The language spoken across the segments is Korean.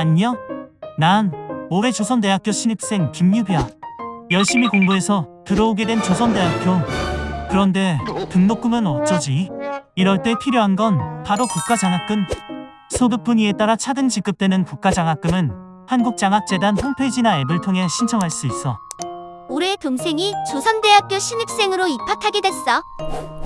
안녕? 난 올해 조선대학교 신입생 김유비야. 열심히 공부해서 들어오게 된 조선대학교. 그런데 등록금은 어쩌지? 이럴 때 필요한 건 바로 국가장학금. 소득 분위에 따라 차등 지급되는 국가장학금은 한국장학재단 홈페이지나 앱을 통해 신청할 수 있어. 올해 동생이 조선대학교 신입생으로 입학하게 됐어.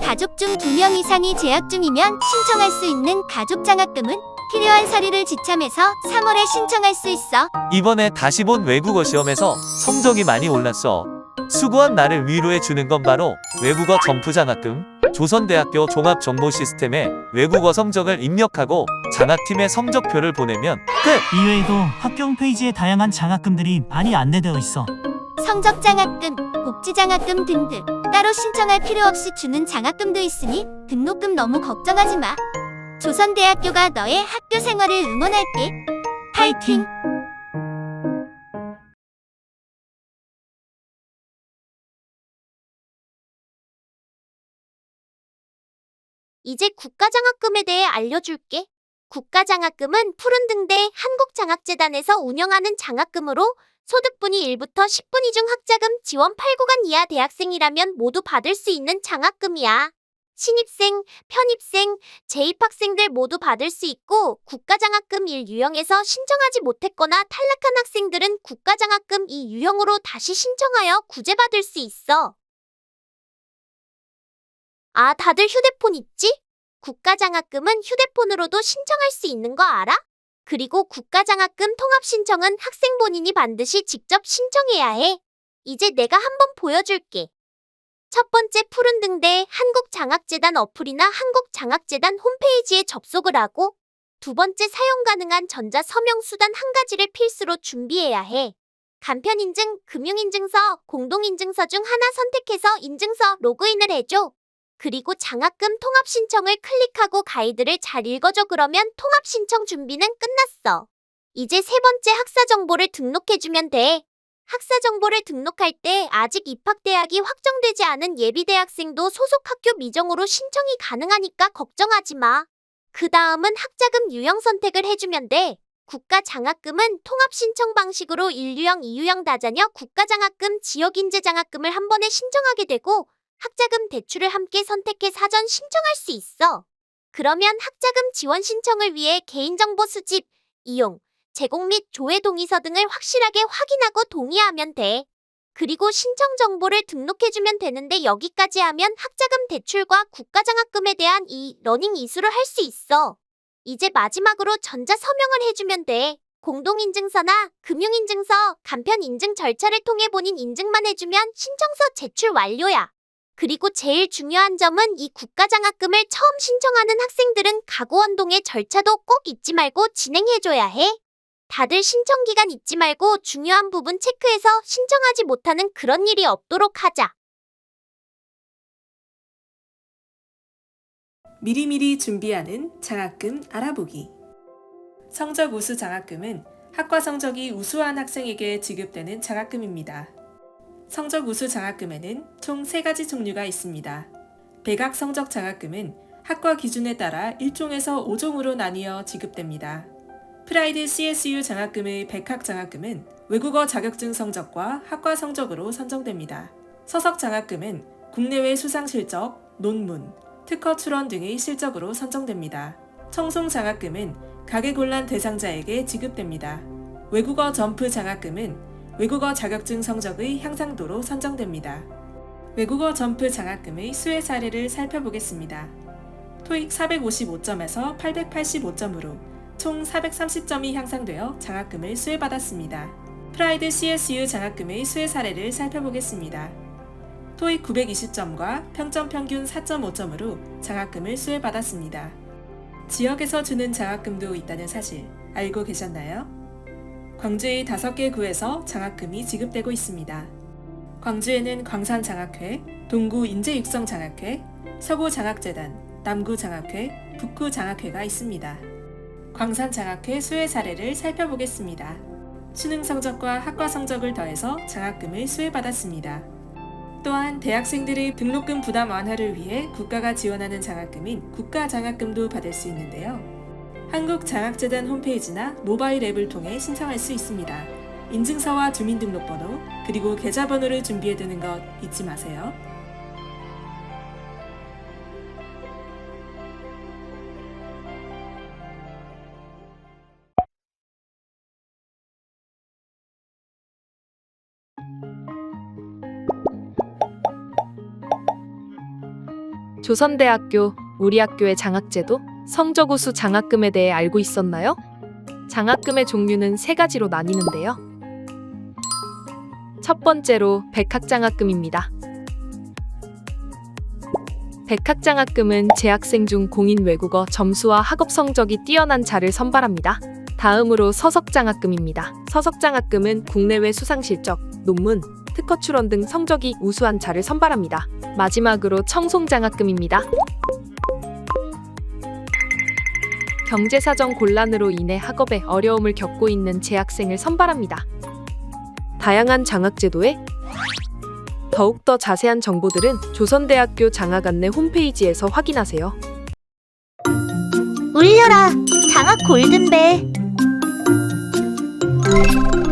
가족 중 두 명 이상이 재학 중이면 신청할 수 있는 가족장학금은 필요한 서류를 지참해서 3월에 신청할 수 있어. 이번에 다시 본 외국어 시험에서 성적이 많이 올랐어. 수고한 나를 위로해 주는 건 바로 외국어 점프 장학금. 조선대학교 종합 정보 시스템에 외국어 성적을 입력하고 장학팀에 성적표를 보내면 끝. 이외에도 학교 홈페이지에 다양한 장학금들이 많이 안내되어 있어. 성적 장학금, 복지 장학금 등등 따로 신청할 필요 없이 주는 장학금도 있으니 등록금 너무 걱정하지 마. 조선대학교가 너의 학교 생활을 응원할게. 파이팅! 이제 국가장학금에 대해 알려줄게. 국가장학금은 푸른등대 한국장학재단에서 운영하는 장학금으로 소득분이 1부터 10분위 중 학자금 지원 8구간 이하 대학생이라면 모두 받을 수 있는 장학금이야. 신입생, 편입생, 재입학생들 모두 받을 수 있고 국가장학금 1 유형에서 신청하지 못했거나 탈락한 학생들은 국가장학금 2 유형으로 다시 신청하여 구제받을 수 있어. 아, 다들 휴대폰 있지? 국가장학금은 휴대폰으로도 신청할 수 있는 거 알아? 그리고 국가장학금 통합 신청은 학생 본인이 반드시 직접 신청해야 해. 이제 내가 한번 보여줄게. 첫 번째 푸른 등대 한국장학재단 어플이나 한국장학재단 홈페이지에 접속을 하고 두 번째 사용 가능한 전자 서명 수단 한 가지를 필수로 준비해야 해. 간편 인증, 금융 인증서, 공동 인증서 중 하나 선택해서 인증서 로그인을 해줘. 그리고 장학금 통합 신청을 클릭하고 가이드를 잘 읽어줘 그러면 통합 신청 준비는 끝났어. 이제 세 번째 학사 정보를 등록해주면 돼. 학사 정보를 등록할 때 아직 입학 대학이 확정되지 않은 예비 대학생도 소속 학교 미정으로 신청이 가능하니까 걱정하지 마. 그 다음은 학자금 유형 선택을 해주면 돼. 국가 장학금은 통합 신청 방식으로 1유형, 2유형 다자녀 국가 장학금, 지역 인재 장학금을 한 번에 신청하게 되고 학자금 대출을 함께 선택해 사전 신청할 수 있어. 그러면 학자금 지원 신청을 위해 개인정보 수집, 이용, 제공 및 조회 동의서 등을 확실하게 확인하고 동의하면 돼. 그리고 신청 정보를 등록해주면 되는데 여기까지 하면 학자금 대출과 국가장학금에 대한 이 러닝 이수를 할 수 있어. 이제 마지막으로 전자 서명을 해주면 돼. 공동인증서나 금융인증서, 간편인증 절차를 통해 본인 인증만 해주면 신청서 제출 완료야. 그리고 제일 중요한 점은 이 국가장학금을 처음 신청하는 학생들은 각오원동의 절차도 꼭 잊지 말고 진행해줘야 해. 다들 신청 기간 잊지 말고 중요한 부분 체크해서 신청하지 못하는 그런 일이 없도록 하자. 미리미리 준비하는 장학금 알아보기. 성적 우수 장학금은 학과 성적이 우수한 학생에게 지급되는 장학금입니다. 성적 우수 장학금에는 총 3가지 종류가 있습니다. 백악 성적 장학금은 학과 기준에 따라 1종에서 5종으로 나뉘어 지급됩니다. 프라이드 CSU 장학금의 백학 장학금은 외국어 자격증 성적과 학과 성적으로 선정됩니다. 서석 장학금은 국내외 수상 실적, 논문, 특허 출원 등의 실적으로 선정됩니다. 청송 장학금은 가계곤란 대상자에게 지급됩니다. 외국어 점프 장학금은 외국어 자격증 성적의 향상도로 선정됩니다. 외국어 점프 장학금의 수혜 사례를 살펴보겠습니다. 토익 455점에서 885점으로 총 430점이 향상되어 장학금을 수혜받았습니다. 프라이드 CSU 장학금의 수혜 사례를 살펴보겠습니다. 토익 920점과 평점 평균 4.5점으로 장학금을 수혜받았습니다. 지역에서 주는 장학금도 있다는 사실 알고 계셨나요? 광주의 5개 구에서 장학금이 지급되고 있습니다. 광주에는 광산장학회, 동구 인재육성장학회, 서구장학재단, 남구장학회, 북구장학회가 있습니다. 광산장학회 수혜 사례를 살펴보겠습니다. 수능 성적과 학과 성적을 더해서 장학금을 수혜받았습니다. 또한 대학생들의 등록금 부담 완화를 위해 국가가 지원하는 장학금인 국가장학금도 받을 수 있는데요. 한국장학재단 홈페이지나 모바일 앱을 통해 신청할 수 있습니다. 인증서와 주민등록번호, 그리고 계좌번호를 준비해두는 것 잊지 마세요. 조선대학교, 우리 학교의 장학제도, 성적 우수 장학금에 대해 알고 있었나요? 장학금의 종류는 세 가지로 나뉘는데요. 첫 번째로 백학장학금입니다. 백학장학금은 재학생 중 공인 외국어 점수와 학업 성적이 뛰어난 자를 선발합니다. 다음으로 서석장학금입니다. 서석장학금은 국내외 수상실적, 논문, 특허 출원 등 성적이 우수한 자를 선발합니다. 마지막으로 청송장학금입니다. 경제사정 곤란으로 인해 학업에 어려움을 겪고 있는 재학생을 선발합니다. 다양한 장학제도에 더욱더 자세한 정보들은 조선대학교 장학 안내 홈페이지에서 확인하세요. 울려라 장학 골든벨 Thank you.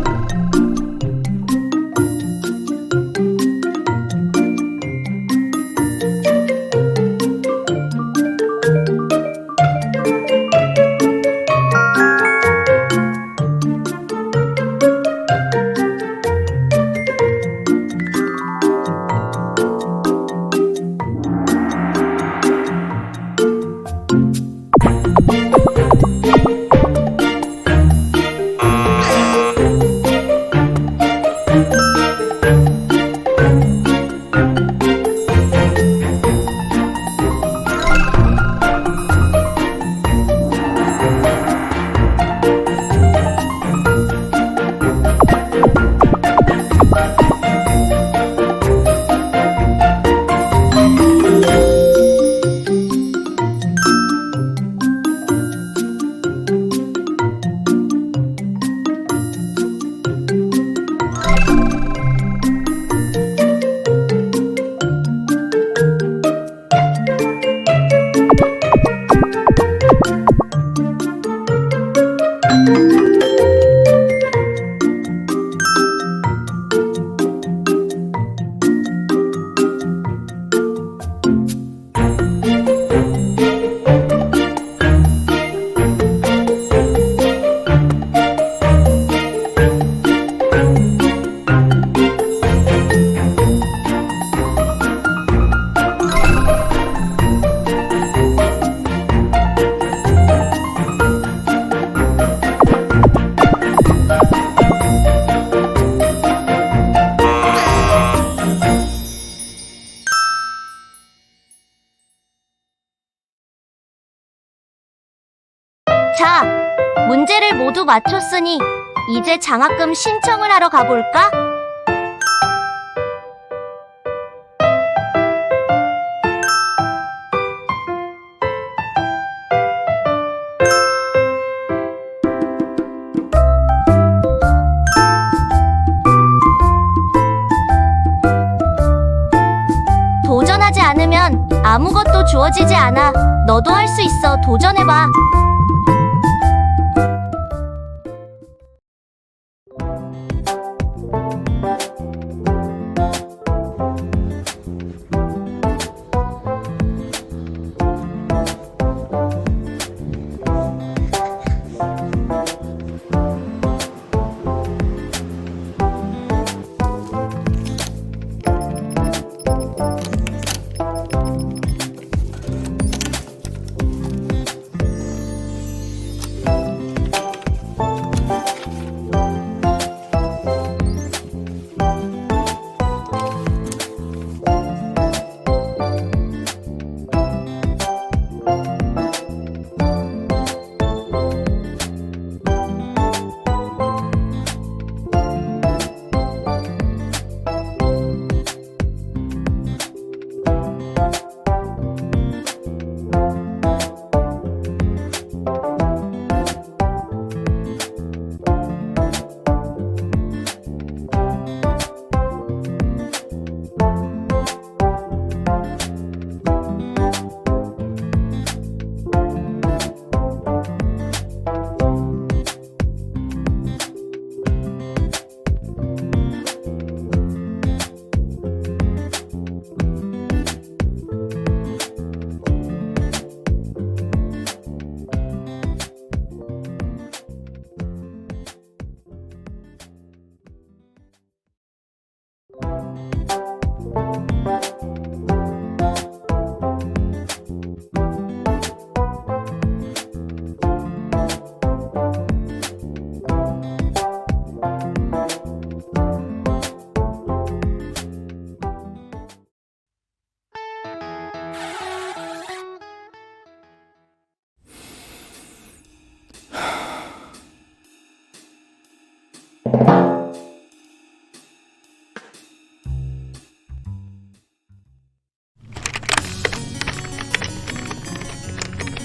자 문제를 모두 맞췄으니 이제 장학금 신청을 하러 가볼까? 도전하지 않으면 아무것도 주어지지 않아. 너도 할 수 있어. 도전해봐.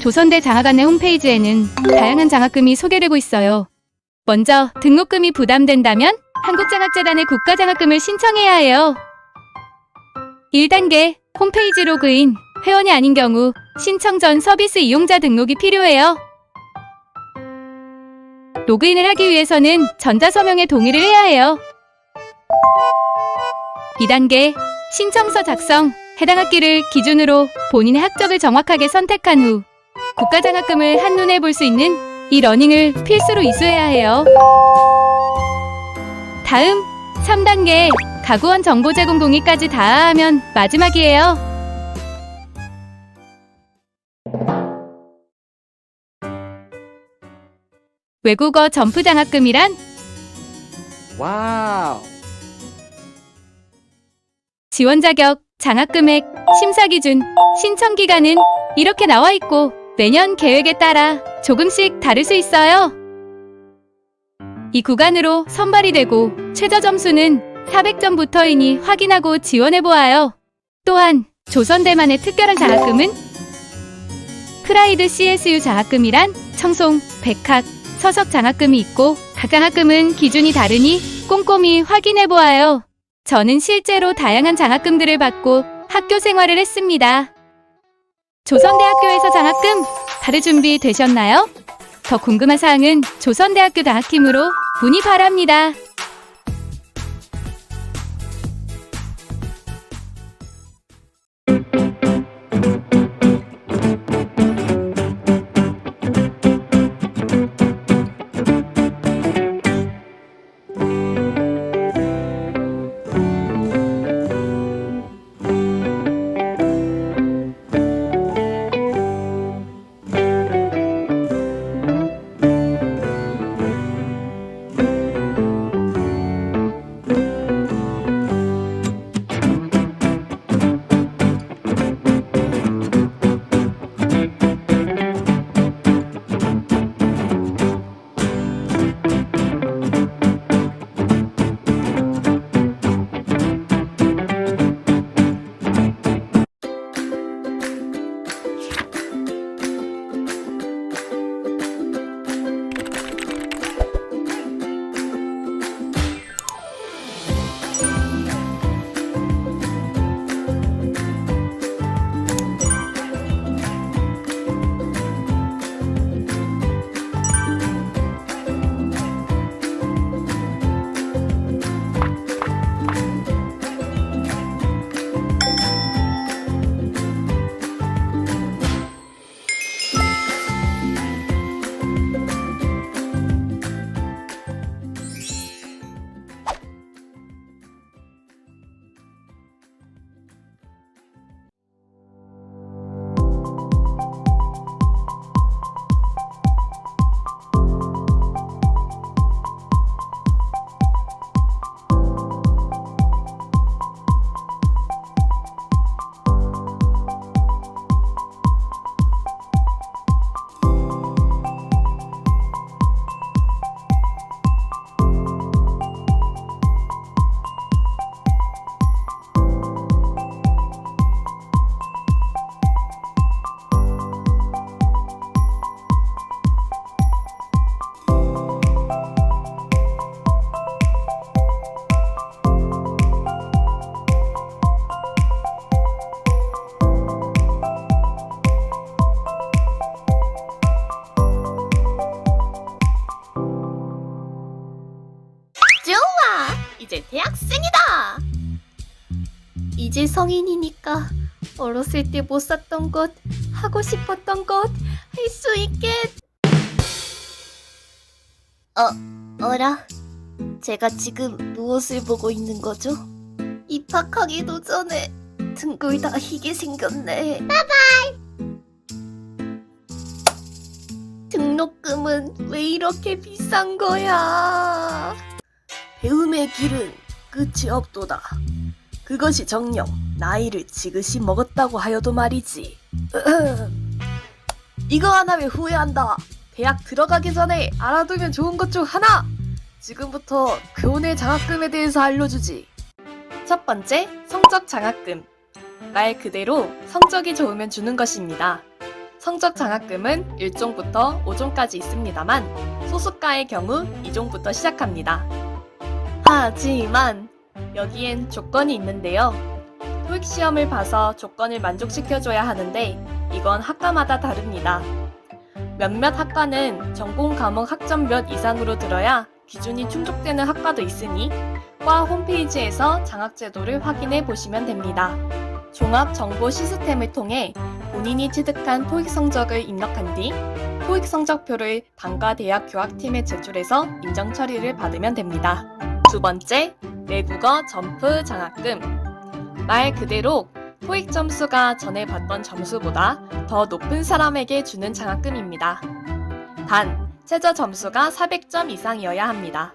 조선대 장학관의 홈페이지에는 다양한 장학금이 소개되고 있어요. 먼저 등록금이 부담된다면 한국장학재단의 국가장학금을 신청해야 해요. 1단계 홈페이지 로그인 회원이 아닌 경우 신청 전 서비스 이용자 등록이 필요해요. 로그인을 하기 위해서는 전자서명에 동의를 해야 해요. 2단계 신청서 작성 해당 학기를 기준으로 본인의 학적을 정확하게 선택한 후 국가장학금을 한눈에 볼 수 있는 이 러닝을 필수로 이수해야 해요. 다음 3단계 가구원 정보 제공 동의까지 다 하면 마지막이에요. 외국어 점프 장학금이란 와우. 지원 자격, 장학금액, 심사 기준, 신청 기간은 이렇게 나와 있고 매년 계획에 따라 조금씩 다를 수 있어요. 이 구간으로 선발이 되고 최저 점수는 400점부터이니 확인하고 지원해 보아요. 또한 조선대만의 특별한 장학금은 프라이드 CSU 장학금이란 청송, 백학, 서석 장학금이 있고 각 장학금은 기준이 다르니 꼼꼼히 확인해 보아요. 저는 실제로 다양한 장학금들을 받고 학교 생활을 했습니다. 조선대학교에서 장학금 받을 준비 되셨나요? 더 궁금한 사항은 조선대학교 장학팀으로 문의 바랍니다. 어렸을 때 못 샀던 것, 하고 싶었던 것, 할 수 있겠... 어, 어라? 제가 지금 무엇을 보고 있는 거죠? 입학하기도 전에 등골 다 희게 생겼네. 등록금은 왜 이렇게 비싼 거야? 배움의 길은 끝이 없도다. 그것이 정녕 나이를 지그시 먹었다고 하여도 말이지. 이거 하나 왜 후회한다. 대학 들어가기 전에 알아두면 좋은 것 중 하나. 지금부터 교내 장학금에 대해서 알려주지. 첫 번째, 성적 장학금. 말 그대로 성적이 좋으면 주는 것입니다. 성적 장학금은 1종부터 5종까지 있습니다만 소수과의 경우 2종부터 시작합니다. 하지만 여기엔 조건이 있는데요. 토익 시험을 봐서 조건을 만족시켜줘야 하는데 이건 학과마다 다릅니다. 몇몇 학과는 전공 과목 학점 몇 이상으로 들어야 기준이 충족되는 학과도 있으니 과 홈페이지에서 장학제도를 확인해 보시면 됩니다. 종합 정보 시스템을 통해 본인이 취득한 토익 성적을 입력한 뒤 토익 성적표를 단과 대학 교학팀에 제출해서 인정 처리를 받으면 됩니다. 두 번째, 외국어 점프 장학금. 말 그대로 토익 점수가 전에 받던 점수보다 더 높은 사람에게 주는 장학금입니다. 단, 최저 점수가 400점 이상이어야 합니다.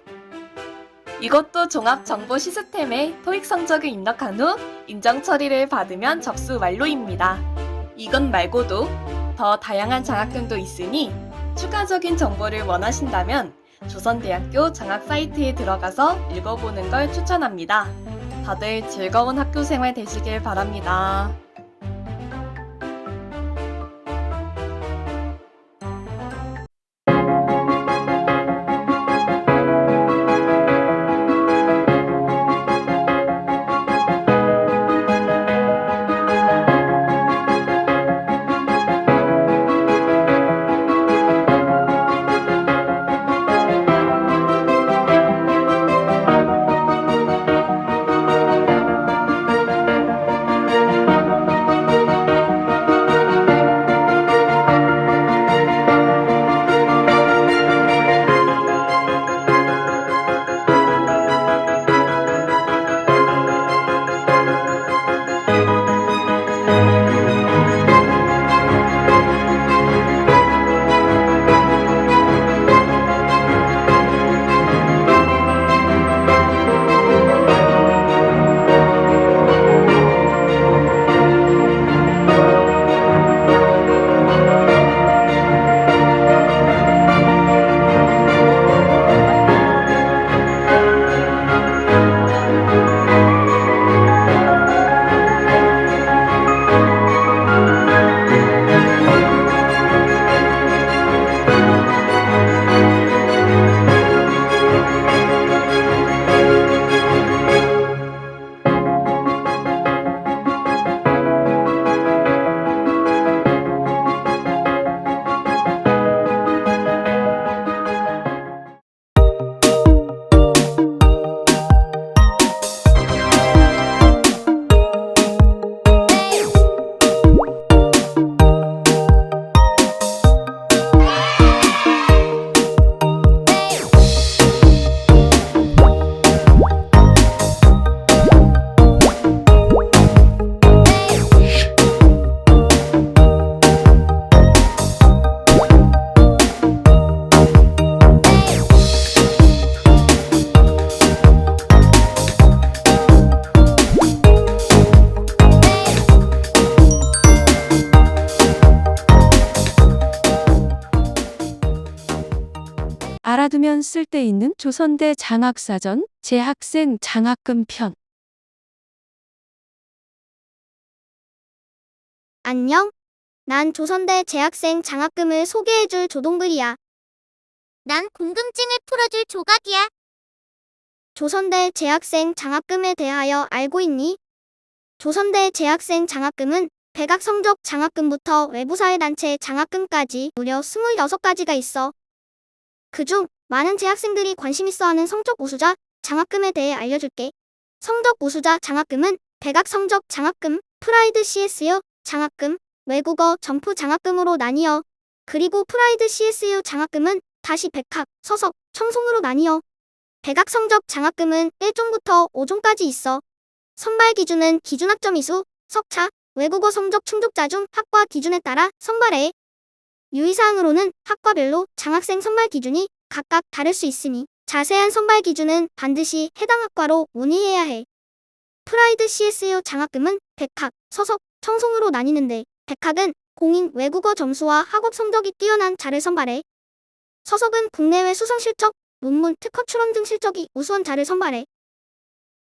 이것도 종합 정보 시스템에 토익 성적을 입력한 후 인정 처리를 받으면 접수 완료입니다. 이것 말고도 더 다양한 장학금도 있으니 추가적인 정보를 원하신다면 조선대학교 장학 사이트에 들어가서 읽어보는 걸 추천합니다. 다들 즐거운 학교 생활 되시길 바랍니다. 알아두면 쓸데있는 조선대 장학사전 재학생 장학금 편 안녕. 난 조선대 재학생 장학금을 소개해줄 조동글이야. 난 궁금증을 풀어줄 조각이야. 조선대 재학생 장학금에 대하여 알고 있니? 조선대 재학생 장학금은 백악 성적 장학금부터 외부사회단체 장학금까지 무려 26가지가 있어. 그중 많은 재학생들이 관심 있어 하는 성적 우수자 장학금에 대해 알려줄게. 성적 우수자 장학금은 백악 성적 장학금, 프라이드 CSU 장학금, 외국어 점프 장학금으로 나뉘어. 그리고 프라이드 CSU 장학금은 다시 백학, 서석, 청송으로 나뉘어. 백악 성적 장학금은 1종부터 5종까지 있어. 선발 기준은 기준학점 이수, 석차, 외국어 성적 충족자 중 학과 기준에 따라 선발해. 유의사항으로는 학과별로 장학생 선발 기준이 각각 다를 수 있으니 자세한 선발 기준은 반드시 해당 학과로 문의해야 해. 프라이드 CSU 장학금은 백학, 서석, 청송으로 나뉘는데 백학은 공인 외국어 점수와 학업 성적이 뛰어난 자를 선발해. 서석은 국내외 수상 실적, 논문, 특허 출원 등 실적이 우수한 자를 선발해.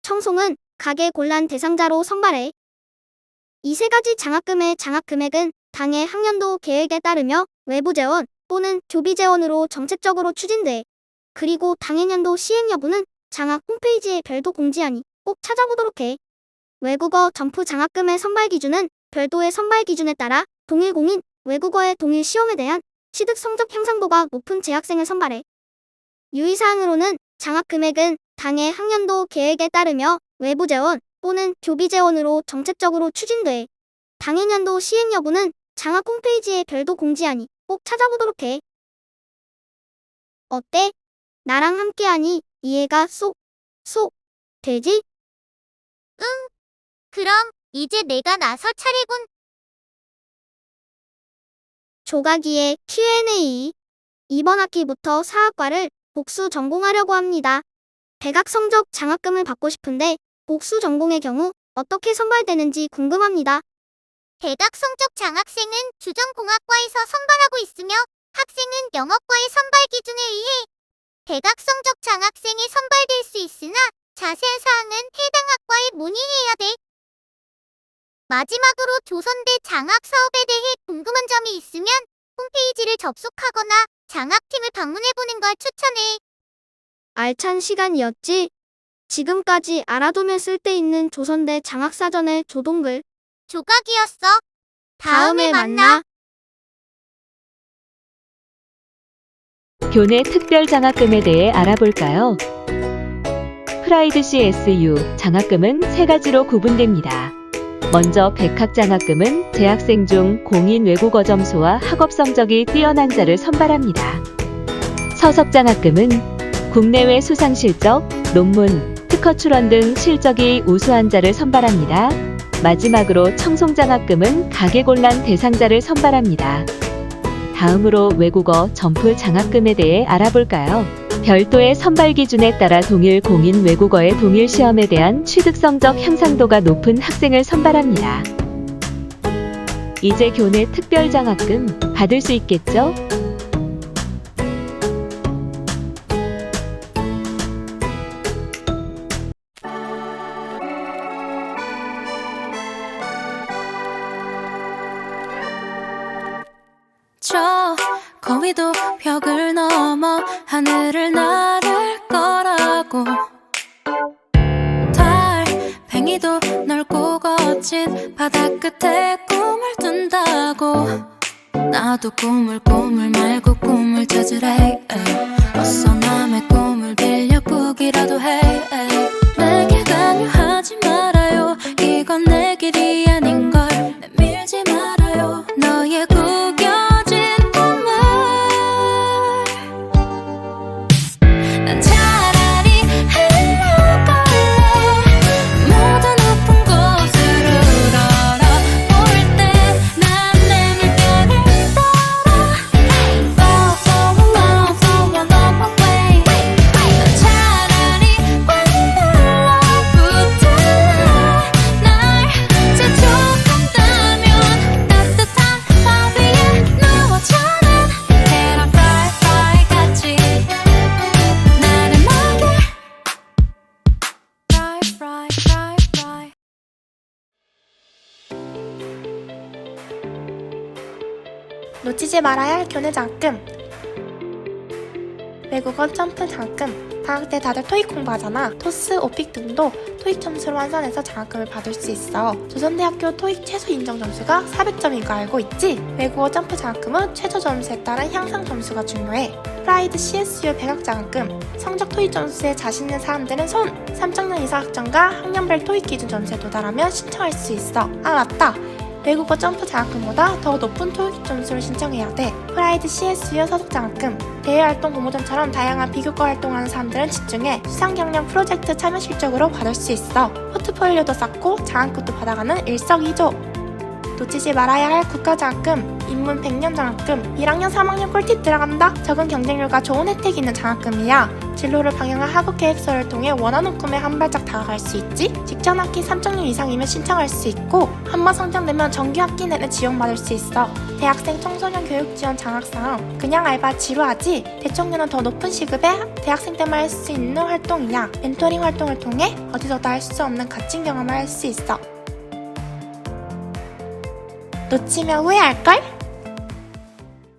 청송은 가계 곤란 대상자로 선발해. 이 세 가지 장학금의 장학 금액은 당해 학년도 계획에 따르며 외부 재원 또는 조비 재원으로 정책적으로 추진돼. 그리고 당해년도 시행 여부는 장학 홈페이지에 별도 공지하니 꼭 찾아보도록 해. 외국어 점프 장학금의 선발 기준은 별도의 선발 기준에 따라 동일 공인 외국어의 동일 시험에 대한 취득 성적 향상도가 높은 재학생을 선발해. 유의사항으로는 장학 금액은 당해 학년도 계획에 따르며 외부 재원 또는 조비 재원으로 정책적으로 추진돼. 당해 년도 시행 여부는 장학 홈페이지에 별도 공지하니 꼭 찾아보도록 해. 어때? 나랑 함께하니 이해가 쏙, 쏙 되지? 그럼 이제 내가 나설 차례군. 조가기의 Q&A. 이번 학기부터 사학과를 복수 전공하려고 합니다. 백악 성적 장학금을 받고 싶은데 복수 전공의 경우 어떻게 선발되는지 궁금합니다. 대각 성적 장학생은 주전공학과에서 선발하고 있으며 학생은 영어과의 선발 기준에 의해 대각 성적 장학생이 선발될 수 있으나 자세한 사항은 해당 학과에 문의해야 돼. 마지막으로 조선대 장학 사업에 대해 궁금한 점이 있으면 홈페이지를 접속하거나 장학팀을 방문해보는 걸 추천해. 알찬 시간이었지? 지금까지 알아두면 쓸데있는 조선대 장학사전의 조동글. 조각이었어. 다음에 만나. 교내 특별 장학금에 대해 알아볼까요? 프라이드 CSU 장학금은 세 가지로 구분됩니다. 먼저 백학 장학금은 재학생 중 공인 외국어 점수와 학업 성적이 뛰어난 자를 선발합니다. 서석 장학금은 국내외 수상 실적, 논문, 특허 출원 등 실적이 우수한 자를 선발합니다. 마지막으로 청송 장학금은 가계곤란 대상자를 선발합니다. 다음으로 외국어 점프 장학금에 대해 알아볼까요? 별도의 선발 기준에 따라 동일 공인 외국어의 동일 시험에 대한 취득 성적 향상도가 높은 학생을 선발합니다. 이제 교내 특별 장학금 받을 수 있겠죠? 하늘을 나를 거라고. 달팽이도 넓고 거친 바다 끝에 꿈을 둔다고. 나도 꿈을 꿈을 말고 꿈을 찾으래 어서 남의 꿈을 빌려 꾸기라도 해 내게 강요하지 말아 놓치지 말아야 할 교내 장학금. 외국어 점프 장학금. 방학 때 다들 토익 공부하잖아. 토스, 오픽 등도 토익 점수로 환산해서 장학금을 받을 수 있어. 조선대학교 토익 최소 인정 점수가 400점인 거 알고 있지? 외국어 점프 장학금은 최저 점수에 따른 향상 점수가 중요해. 프라이드 CSU 백학 장학금. 성적 토익 점수에 자신 있는 사람들은 손. 3학년 이상 학점과 학년별 토익 기준 점수에 도달하면 신청할 수 있어. 아 맞다 외국어 점프 장학금보다 더 높은 토익 점수를 신청해야 돼. 프라이드 CSU 서석 장학금. 대외 활동 공모전처럼 다양한 비교과 활동하는 사람들은 집중해 수상 경력 프로젝트 참여 실적으로 받을 수 있어. 포트폴리오도 쌓고 장학금도 받아가는 일석이조. 놓치지 말아야 할 국가장학금, 입문 100년 장학금, 1학년 3학년 꿀팁 들어간다. 적은 경쟁률과 좋은 혜택이 있는 장학금이야. 진로를 방향한 학업 계획서를 통해 원하는 꿈에 한 발짝 다가갈 수 있지. 직전 학기 3.6 이상이면 신청할 수 있고, 한 번 선정되면 정규 학기 내내 지원받을 수 있어. 대학생 청소년 교육 지원 장학상. 그냥 알바 지루하지? 대청료는 더 높은 시급에 대학생 때만 할 수 있는 활동이야. 멘토링 활동을 통해 어디서도 할 수 없는 값진 경험을 할 수 있어. 놓치면 후회할걸?